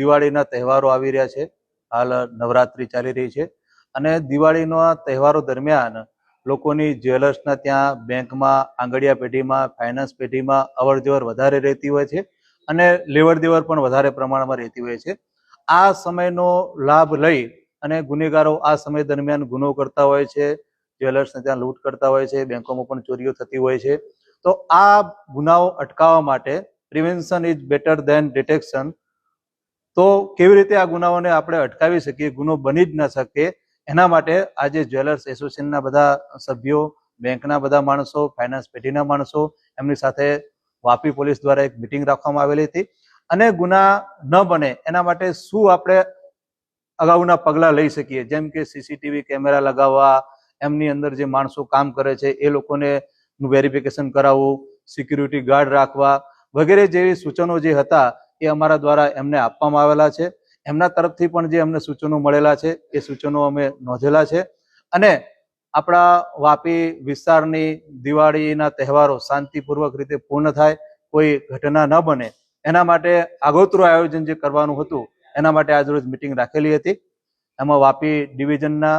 દિવાળીના તહેવારો આવી રહ્યા છે. હાલ નવરાત્રી ચાલી રહી છે અને દિવાળીના તહેવારો દરમિયાન લોકોની જ્વેલર્સના ત્યાં બેંકમાં આંગડિયા પેઢીમાં, ફાઇનાન્સ પેઢીમાં અવરજવર વધારે રહેતી હોય છે અને લેવડ દેવડ પણ વધારે પ્રમાણમાં રહેતી હોય છે. આ સમયનો લાભ લઈ અને ગુનેગારો આ સમય દરમિયાન ગુનો કરતા હોય છે, જ્વેલર્સને ત્યાં લૂંટ કરતા હોય છે, બેંકોમાં પણ ચોરીઓ થતી હોય છે. તો આ ગુનાઓ અટકાવવા માટે prevention is better than detection તો કેવી રીતે આ ગુનાઓને આપણે અટકાવી શકીએ? ગુનો બની જ ન શકે. એના માટે આજે જ્વેલર્સ એસોસિએશનના બધા સભ્યો, બેંકના બધા માણસો, ફાઇનાન્સ પેઢીના માણસો, એમની સાથે વાપી પોલીસ દ્વારા એક મિટિંગ રાખવામાં આવેલી હતી. અને ગુના ન બને એના માટે શું આપણે અગાઉના પગલાં લઈ શકીએ? જેમ કે સીસીટીવી કેમેરા લગાવવા, એમની અંદર જે માણસો કામ કરે છે, એ લોકોને વેરિફિકેશન કરાવવું, સિક્યુરિટી ગાર્ડ રાખવા વગેરે જેવી સૂચનો જે હતા એ અમારા દ્વારા એમને આપવામાં આવેલા છે. એમના તરફથી પણ જે અમને સૂચનો મળેલા છે, એ સૂચનો અમે નોંધેલા છે. અને આપણા વાપી વિસ્તારની દિવાળીના તહેવારો શાંતિપૂર્વક રીતે પૂર્ણ થાય, કોઈ ઘટના ન બને, એના માટે આગોતરું આયોજન જે કરવાનું હતું, એના માટે આજરોજ મિટિંગ રાખેલી હતી. એમાં વાપી ડિવિઝનના